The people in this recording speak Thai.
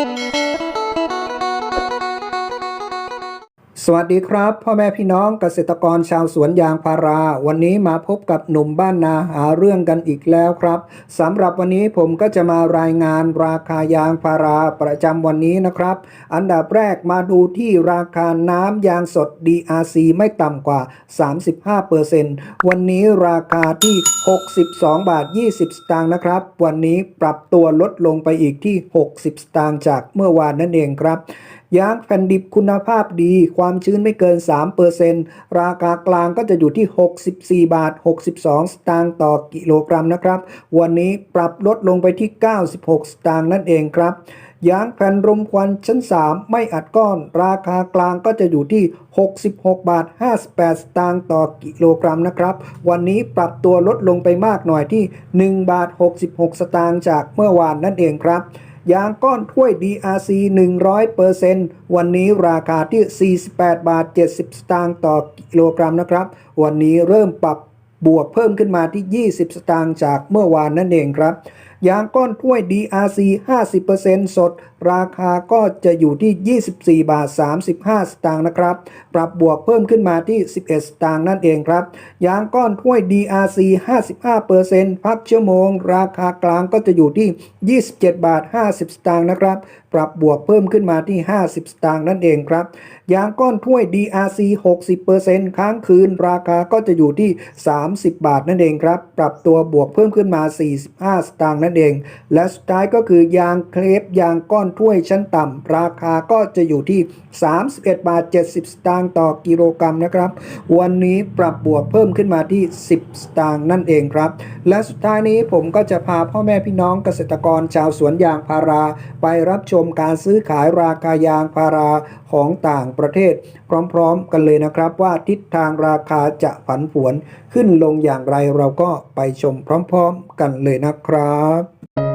Música สวัสดีครับพ่อแม่พี่น้องเกษตรกรชาวสวนยางพารา วันนี้มาพบกับหนุ่มบ้านนาหาเรื่องกันอีกแล้วครับสำหรับวันนี้ผมก็จะมารายงานราคายางพาราประจำวันนี้นะครับ อันดับแรกมาดูที่ราคาน้ำยางสด DRC ไม่ต่ำกว่า 35%วันนี้ราคาที่ 62 บาท 20 สตางค์นะครับ วันนี้ปรับตัวลดลงไปอีกที่ 60 สตางค์จากเมื่อวานนั่นเองครับ ยางแผ่นดิบคุณภาพดี ความชื้นไม่เกิน 3%ราคากลางก็จะอยู่ที่ 64 บาท 62 สตางค์ต่อกิโลกรัมนะครับ วันนี้ปรับลดลงไปที่ 96 สตางค์นั่นเองครับยางแผ่นรมควันชั้น 3 ไม่อัดก้อน ราคากลางก็จะอยู่ที่ 66 บาท 58 สตางค์ต่อกิโลกรัมนะครับ วันนี้ปรับตัวลดลงไปมากหน่อยที่ 1 บาท 66 สตางค์จากเมื่อวานนั่นเองครับ ยางก้อนถ้วย DRC 100%วันนี้ราคาที่ 48 บาท 70 สตางค์ต่อกิโลกรัมนะครับ วันนี้เริ่มปรับบวกเพิ่มขึ้นมาที่ 20 สตางค์จากเมื่อวานนั่นเองครับ ยางก้อนถ้วย DRC 50%สด ราคาก็จะอยู่ที่ 24 บาท 35 สตางค์นะครับ ปรับบวกเพิ่มขึ้นมาที่ 11 สตางค์นั่นเองครับ ยางก้อนถ้วย DRC 55%พักชั่วโมง ราคากลางก็จะอยู่ที่ 27 บาท 50 สตางค์นะครับ ปรับบวกเพิ่มขึ้นมาที่ 50 สตางค์นั่นเองครับ ยางก้อนถ้วย DRC 60%ค้างคืน ราคาก็จะอยู่ที่ 30 บาทนั่นเองครับ ปรับตัวบวกเพิ่มขึ้นมา 45 สตางค์นั่นเอง และสุดท้ายก็คือยางเครปยางก้อนถ้วยชั้นต่ำราคาก็จะอยู่ที่ 31 บาท 70 สตางค์ต่อกิโลกรัมนะครับ วันนี้ปรับบวกเพิ่มขึ้นมาที่ 10 สตางค์นั่นเองครับ และสุดท้ายนี้ผมก็จะพาพ่อแม่พี่น้องเกษตรกรชาวสวนยางพารา ไปรับชมการซื้อขายราคายางพาราของต่างประเทศ พร้อมๆ กันเลยนะครับว่าทิศทางราคาจะผันผวนขึ้นลงอย่างไรเราก็ไปชมพร้อม ๆ กันเลยนะครับ Bye.